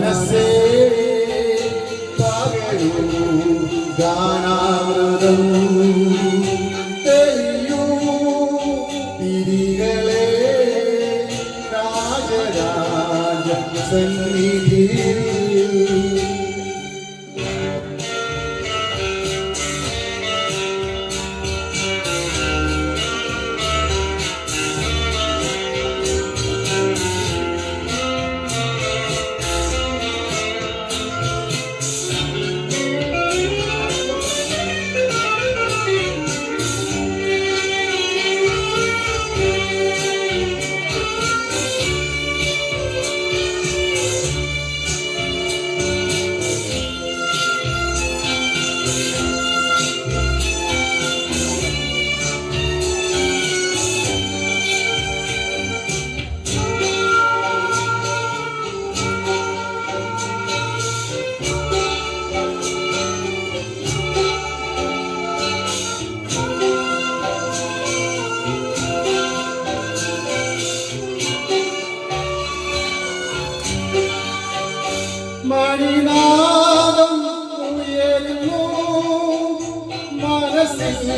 മനസ്സേ പറയൂ ഗാനാമൃതം തെയ്യൂ. തിരികളെ രാജരാജ സന്നി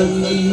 believe.